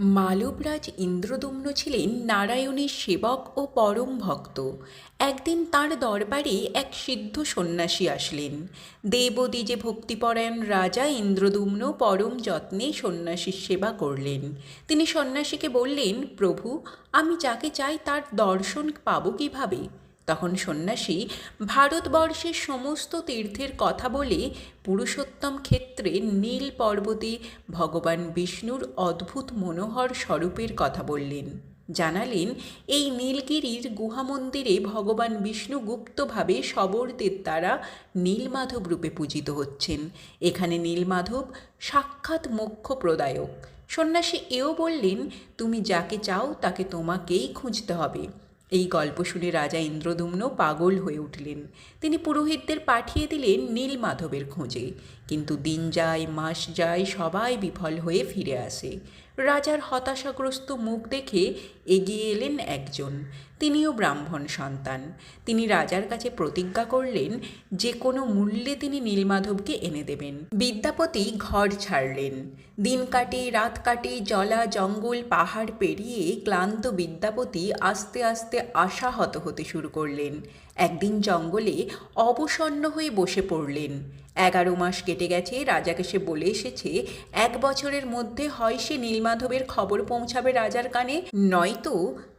মালবরাজ ইন্দ্রদুম্ন ছিলেন নারায়ণের সেবক ও পরম ভক্ত। একদিন তাঁর দরবারে এক সিদ্ধ সন্ন্যাসী আসলেন। দেবদী যে ভক্তিপরায়ণ রাজা ইন্দ্রদুম্ন পরম যত্নে সন্ন্যাসীর সেবা করলেন। তিনি সন্ন্যাসীকে বললেন, প্রভু, আমি যাকে চাই তার দর্শন পাবো কীভাবে? তখন সন্ন্যাসী ভারতবর্ষের সমস্ত তীর্থের কথা বলে পুরুষোত্তম ক্ষেত্রে নীল পর্বতে ভগবান বিষ্ণুর অদ্ভুত মনোহর স্বরূপের কথা বললেন। জানালেন, এই নীলগিরির গুহা মন্দিরে ভগবান বিষ্ণু গুপ্তভাবে শবরদের দ্বারা নীলমাধব রূপে পূজিত হচ্ছেন। এখানে নীলমাধব সাক্ষাৎ মোক্ষ প্রদায়ক সন্ন্যাসী এও বললেন, তুমি যাকে চাও তাকে তোমাকেই খুঁজতে হবে। এই গল্প শুনে রাজা ইন্দ্রদুম্ন পাগল হয়ে উঠলেন। তিনি পুরোহিতদের পাঠিয়ে দিলেন নীল মাধবের খোঁজে। কিন্তু দিন যায়, মাস যায়, সবাই বিফল হয়ে ফিরে আসে। রাজার হতাশাগ্রস্ত মুখ দেখে এগিয়ে এলেন একজন। তিনিও ব্রাহ্মণ সন্তান। তিনি রাজার কাছে প্রতিজ্ঞা করলেন, যে কোনো মূল্যে তিনি নীলমাধবকে এনে দেবেন। বিদ্যাপতি ঘর ছাড়লেন। দিন কাটে, রাত কাটে, জলা, জঙ্গল, পাহাড় পেরিয়ে ক্লান্ত বিদ্যাপতি আস্তে আস্তে আশাহত হতে শুরু করলেন। একদিন জঙ্গলে অবসন্ন হয়ে বসে পড়লেন। এগারো মাস কেটে গেছে, রাজাকে সে বলে এসেছে, এক বছরের মধ্যে হয় সে নীলমাধবের খবর পৌঁছাবে রাজার কানে, নয়তো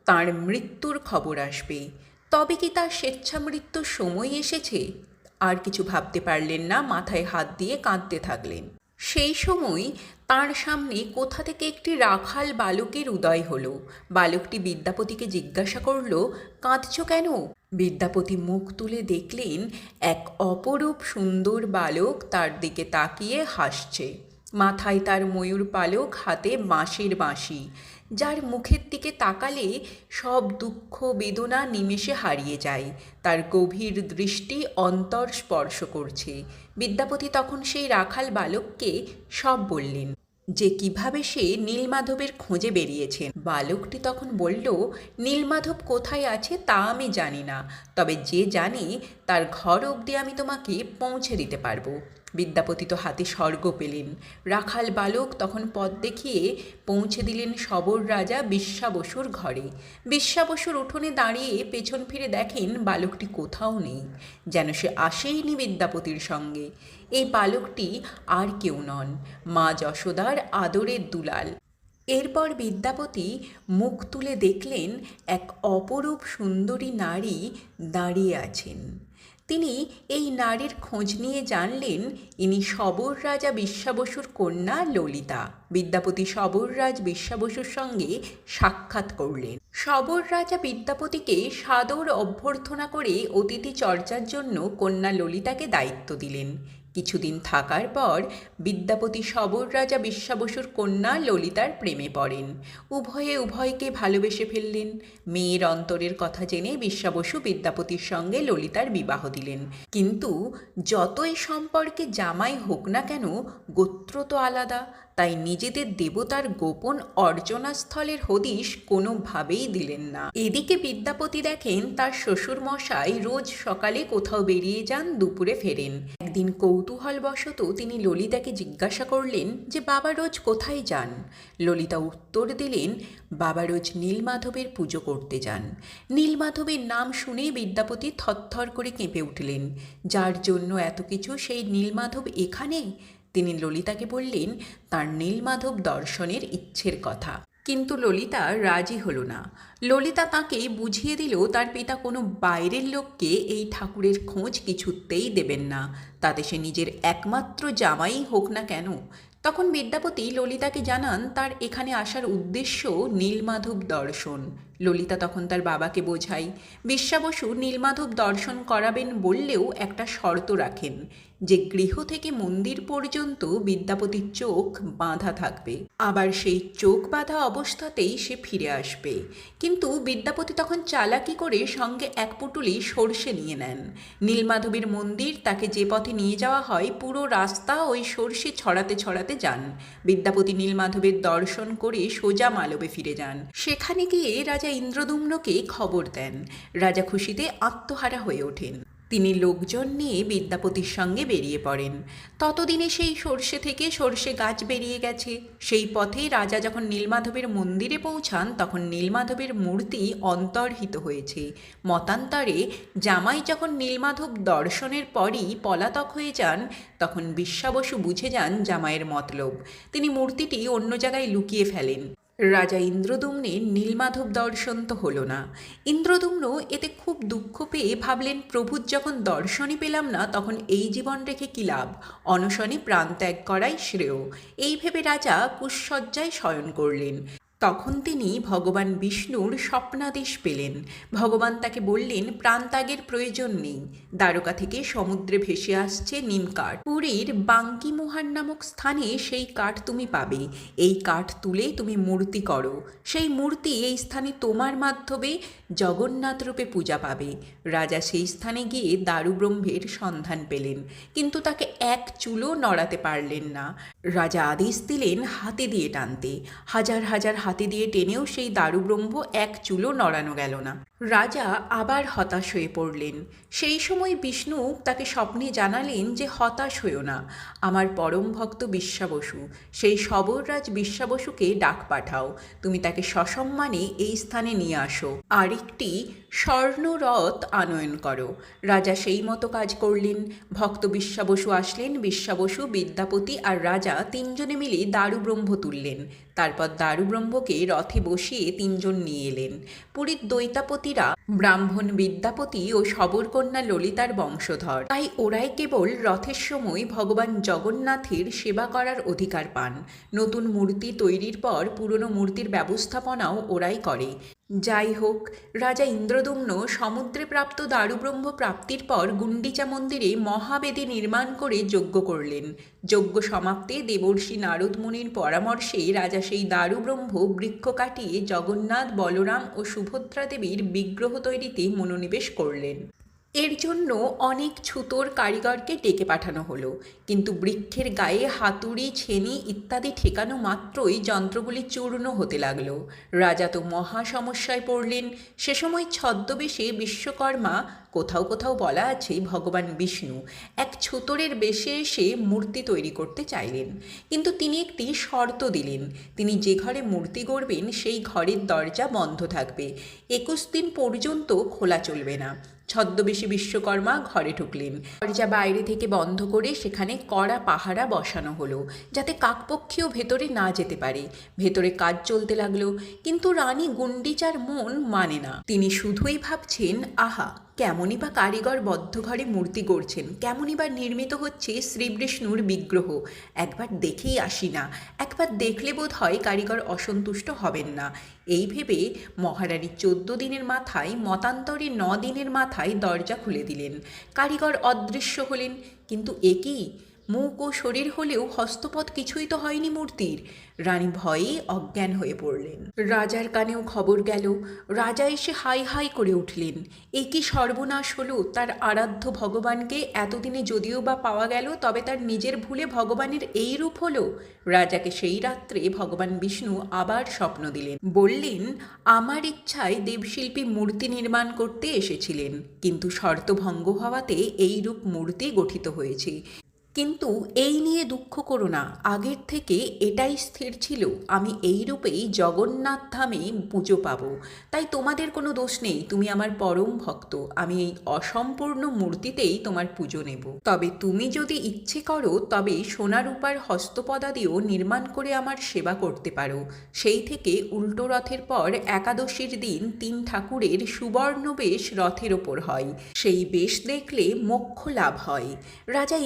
তার মৃত্যুর খবর আসবে। তবে কি তার স্বেচ্ছামৃত্যুর সময় এসেছে? আর কিছু ভাবতে পারলেন না, মাথায় হাত দিয়ে কাঁদতে থাকলেন। সেই সময় তার সামনে কোথা থেকে একটি রাখাল বালকের উদয় হলো। বালকটি বিদ্যাপতিকে জিজ্ঞাসা করল, কাঁদছ কেন? বিদ্যাপতি মুখ তুলে দেখলেন এক অপরূপ সুন্দর বালক তার দিকে তাকিয়ে হাসছে। মাথায় তার ময়ূর পালক, হাতে বাঁশির বাঁশি। যার মুখের দিকে তাকালে সব দুঃখ, বেদনা নিমেষে হারিয়ে যায়। তার গভীর দৃষ্টি অন্তর স্পর্শ করছে। বিদ্যাপতি তখন সেই রাখাল বালককে সব বললেন যে কীভাবে সে নীলমাধবের খোঁজে বেরিয়েছে। বালকটি তখন বলল, নীলমাধব কোথায় আছে তা আমি জানি না। তবে যে জানি, তার ঘর অবধি আমি তোমাকে পৌঁছে দিতে পারব। বিদ্যাপতি তো হাতে স্বর্গ পেলেন। রাখাল বালক তখন পথ দেখিয়ে পৌঁছে দিলেন সবর রাজা বিশ্বাবসুর ঘরে। বিশ্বাবসুর উঠোনে দাঁড়িয়ে পেছন ফিরে দেখেন বালকটি কোথাও নেই, যেন সে আসেইনি বিদ্যাপতির সঙ্গে। এই বালকটি আর কেউ নন, মা যশোদার আদরের দুলাল। এরপর বিদ্যাপতি মুখ তুলে দেখলেন এক অপরূপ সুন্দরী নারী দাঁড়িয়ে আছেন। তিনি এই নারীর খোঁজ নিয়ে জানলেন, ইনি সবর রাজা বিশ্বাবসুর কন্যা ললিতা। বিদ্যাপতি সবররাজ বিশ্বাবসুর সঙ্গে সাক্ষাৎ করলেন। সবর রাজা বিদ্যাপতিকে সাদর অভ্যর্থনা করে অতিথি চর্চার জন্য কন্যা ললিতাকে দায়িত্ব দিলেন। কিছুদিন থাকার পর বিদ্যাপতি সবর রাজা বিশ্বাবসুর কন্যা ললিতার প্রেমে পড়েন। উভয়ে উভয়কে ভালোবেসে ফেললেন। মেয়ের অন্তরের কথা জেনে বিশ্বাবসু বিদ্যাপতির সঙ্গে ললিতার বিবাহ দিলেন। কিন্তু যতই সম্পর্কে জামাই হোক না কেন, গোত্র তো আলাদা। তাই নিজেদের দেবতার গোপন অর্চনাস্থলের হদিশ কোনোভাবেই দিলেন না। এদিকে বিদ্যাপতি দেখেন, তার শ্বশুর মশাই রোজ সকালে কোথাও বেরিয়ে যান, দুপুরে ফেরেন। একদিন কৌতূহলবশত তিনি ললিতাকে জিজ্ঞাসা করলেন যে, বাবা রোজ কোথায় যান? ললিতা উত্তর দিলেন, বাবা রোজ নীলমাধবের পুজো করতে যান। নীলমাধবের নাম শুনে বিদ্যাপতি থরথর করে কেঁপে উঠলেন। যার জন্য এত কিছু সেই নীলমাধব এখানে? তিনি ললিতাকে বললেন, তার নীলমাধব দর্শনের ইচ্ছের কথা। কিন্তু ললিতা রাজি হলো না। ললিতা তাকে বুঝিয়ে দিল, তার পিতা কোনো বাইরের লোককে এই ঠাকুরের খোঁজ কিছুতেই দেবেন না। তাতে সে নিজের একমাত্র জামাই হোক না কেন। তখন বিদ্যাপতি ললিতাকে জানান, তার এখানে আসার উদ্দেশ্য নীলমাধব দর্শন। ললিতা তখন তার বাবাকে বোঝায়, বিশ্বাবসু নীলমাধব দর্শন করাবেন বললেও একটা শর্ত রাখেন, যে গৃহ থেকে মন্দির পর্যন্ত বিদ্যাপতির চোখ বাঁধা থাকবে। আবার সেই চোখ বাঁধা অবস্থাতেই সে ফিরে আসবে। কিন্তু বিদ্যাপতি তখন চালাকি করে সঙ্গে এক পুটুলি সর্ষে নিয়ে নেন। নীলমাধবের মন্দির তাকে যে পথে নিয়ে যাওয়া হয়, পুরো রাস্তা ওই সর্ষে ছড়াতে ছড়াতে যান। বিদ্যাপতি নীলমাধবের দর্শন করে সোজা মালবে ফিরে যান। সেখানে গিয়ে রাজা ইন্দ্রদুম্নকে খবর দেন। রাজা খুশিতে আত্মহারা হয়ে ওঠেন। তিনি লোকজন নিয়ে বিদ্যাপতির সঙ্গে বেরিয়ে পড়েন। ততদিনে সেই সর্ষে থেকে সর্ষে গাছ বেরিয়ে গেছে। সেই পথে রাজা যখন নীলমাধবের মন্দিরে পৌঁছান, তখন নীলমাধবের মূর্তি অন্তর্হিত হয়েছে। মতান্তরে, জামাই যখন নীলমাধব দর্শনের পরই পলাতক হয়ে যান, তখন বিশ্বাবসু বুঝে যান জামাইয়ের মতলব। তিনি মূর্তিটি অন্য জায়গায় লুকিয়ে ফেলেন। রাজা ইন্দ্রদুম্নের নীলমাধব দর্শন তো হলো না। ইন্দ্রদুম্ন এতে খুব দুঃখ পেয়ে ভাবলেন, প্রভুর যখন দর্শনই পেলাম না, তখন এই জীবন রেখে কি লাভ? অনশনে প্রাণ ত্যাগ করাই শ্রেয়। এই ভেবে রাজা কুশসজ্জায় শয়ন করলেন। তখন তিনি ভগবান বিষ্ণুর স্বপ্নাদেশ পেলেন। ভগবান তাকে বললেন, প্রাণত্যাগের প্রয়োজন নেই। দ্বারকা থেকে সমুদ্রে ভেসে আসছে নিম কাঠ। পুরীর বাঙ্কিমোহার নামক স্থানে সেই কাঠ তুমি পাবে। এই কাঠ তুলে তুমি মূর্তি করো। সেই মূর্তি এই স্থানে তোমার মাধ্যমে জগন্নাথ রূপে পূজা পাবে। রাজা সেই স্থানে গিয়ে দারুব্রহ্মের সন্ধান পেলেন। কিন্তু তাকে এক চুলও নড়াতে পারলেন না। রাজা আদেশ দিলেন হাতে দিয়ে টানতে। হাজার হাজার হাতে দিয়ে টেনেও সেই দারুব্রহ্ম এক চুলও নড়ানো গেল না। রাজা আবার হতাশ হয়ে পড়লেন। সেই সময় বিষ্ণু তাকে স্বপ্নে জানালেন যে হতাশ হইও না। আমার পরম ভক্ত বিশ্বাবসু, সেই সবররাজ বিশ্বাবসুকে ডাক পাঠাও। তুমি তাকে সসম্মানে এই স্থানে নিয়ে আসো। আরেকটি স্বর্ণরথ আনয়ন করো। রাজা সেই মতো কাজ করলেন। ভক্ত বিশ্বাবসু আসলেন। বিশ্বাবসু, বিদ্যাপতি আর রাজা তিনজনে মিলে দারুব্রহ্ম তুললেন। তারপর দারুব্রহ্মকে রথে বসিয়ে তিনজন নিয়ে এলেন। পুরীর দৈতাপতিরা ব্রাহ্মণ বিদ্যাপতি ও সবরকন্যা ললিতার বংশধর। তাই ওরাই কেবল রথের সময় ভগবান জগন্নাথের সেবা করার অধিকার পান। নতুন মূর্তি তৈরির পর পুরনো মূর্তির ব্যবস্থাপনাও ওরাই করে। যাই হোক রাজা ইন্দ্রদুম্ন সমুদ্রে প্রাপ্ত দারুব্রহ্ম প্রাপ্তির পর গুন্ডিচা মন্দিরে মহাবেদী নির্মাণ করে যজ্ঞ করলেন। যজ্ঞ সমাপ্তে দেবর্ষি নারদ মুনির পরামর্শে রাজা সেই দারুব্রহ্ম বৃক্ষ কাটিয়ে জগন্নাথ, বলরাম ও সুভদ্রা দেবীর বিগ্রহ তৈরিতে মনোনিবেশ করলেন। এর জন্য অনেক ছুতোর কারিগরকে ডেকে পাঠানো হলো। কিন্তু বৃক্ষের গায়ে হাতুড়ি, ছেনি ইত্যাদি ঠেকানো মাত্রই যন্ত্রগুলি চূর্ণ হতে লাগল। রাজা তো মহা সমস্যায় পড়লেন। সে সময় ছদ্মবেশে বিশ্বকর্মা, কোথাও কোথাও বলা আছে ভগবান বিষ্ণু, এক ছুতোরের বেশে এসে মূর্তি তৈরি করতে চাইলেন। কিন্তু তিনি একটি শর্ত দিলেন, তিনি যে ঘরে মূর্তি গড়বেন সেই ঘরের দরজা বন্ধ থাকবে। একুশ দিন পর্যন্ত খোলা চলবে না। ছদ্মবেশী বিশ্বকর্মা ঘরে ঢুকলেন। দরজা বাইরে থেকে বন্ধ করে সেখানে কড়া পাহারা বসানো হলো, যাতে কাকপক্ষীও ভেতরে না যেতে পারে। ভেতরে কাজ চলতে লাগল, কিন্তু রানী গুন্ডিচার মন মানে না। তিনি শুধুই ভাবছেন, আহা! কেমনই বা কারিগর বদ্ধ ঘরে মূর্তি গড়ছেন, কেমনই বা নির্মিত হচ্ছে শ্রীবিষ্ণুর বিগ্রহ, একবার দেখেই আসি না, একবার দেখলে বোধ হয় কারিগর অসন্তুষ্ট হবেন না। এই ভেবে মহারানী চোদ্দ দিনের মাথায়, মতান্তরে ন দিনের মাথায় দরজা খুলে দিলেন। কারিগর অদৃশ্য হলেন, কিন্তু একই মুখ ও শরীর হলেও হস্তপদ কিছুই তো হয়নি মূর্তির। রানী ভয়ে অজ্ঞান হয়ে পড়লেন। রাজার কানেও খবর গেল। রাজা এসে হাই হাই করে উঠলেন। এ কি সর্বনাশ হলো? তার আরাধ্য ভগবানকে এতদিনে যদিও বা পাওয়া গেল, তবে তার নিজের ভুলে ভগবানের এই রূপ হলো। রাজাকে সেই রাত্রে ভগবান বিষ্ণু আবার স্বপ্ন দিলেন। বললেন, আমার ইচ্ছায় দেবশিল্পী মূর্তি নির্মাণ করতে এসেছিলেন, কিন্তু শর্তভঙ্গ হওয়াতে এই রূপ মূর্তি গঠিত হয়েছে। কিন্তু এই নিয়ে দুঃখ করো না। আগের থেকে এটাই স্থির ছিল, আমি এই রূপেই জগন্নাথ ধামে পুজো পাবো। তাই তোমাদের কোনো দোষ নেই, তুমি আমার পরম ভক্ত, আমি এই অসম্পূর্ণ মূর্তিতেই তোমার পুজো নেব। তবে তুমি যদি ইচ্ছে করো, তবে সোনা রূপার হস্তপদাদিও নির্মাণ করে আমার সেবা করতে পারো। সেই থেকে উল্টো রথের পর একাদশীর দিন তিন ঠাকুরের সুবর্ণ বেশ রথের ওপর হয়। সেই বেশ দেখলে মোক্ষ লাভ হয়। রাজা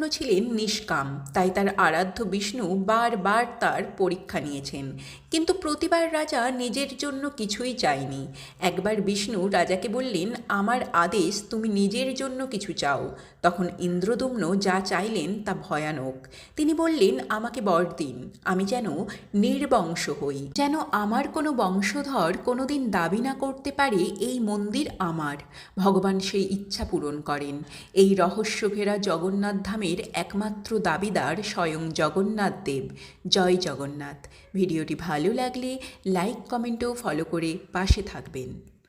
ইন্দ্রদুম্ন ছিলেন নিষ্কাম। তাই তার আরাধ্য বিষ্ণু বারবার তার পরীক্ষা নিয়েছেন। কিন্তু প্রতিবার রাজা নিজের জন্য কিছুই চায়নি। একবার বিষ্ণু রাজাকে বললেন, আমার আদেশ, তুমি নিজের জন্য কিছু চাও। তখন ইন্দ্রদুম্ন যা চাইলেন তা ভয়ানক। তিনি বললেন, আমাকে বর দিন, আমি যেন নির্বংশ হই। যেন আমার কোনো বংশধর কোনোদিন দাবি না করতে পারে এই মন্দির আমার। ভগবান সেই ইচ্ছা পূরণ করেন। এই রহস্য ঘেরা জগন্নাথ ধামের একমাত্র দাবিদার স্বয়ং জগন্নাথ দেব। জয় জগন্নাথ। ভিডিওটি ভালো লাগলে লাইক কমেন্টও ফলো করে পাশে থাকবেন।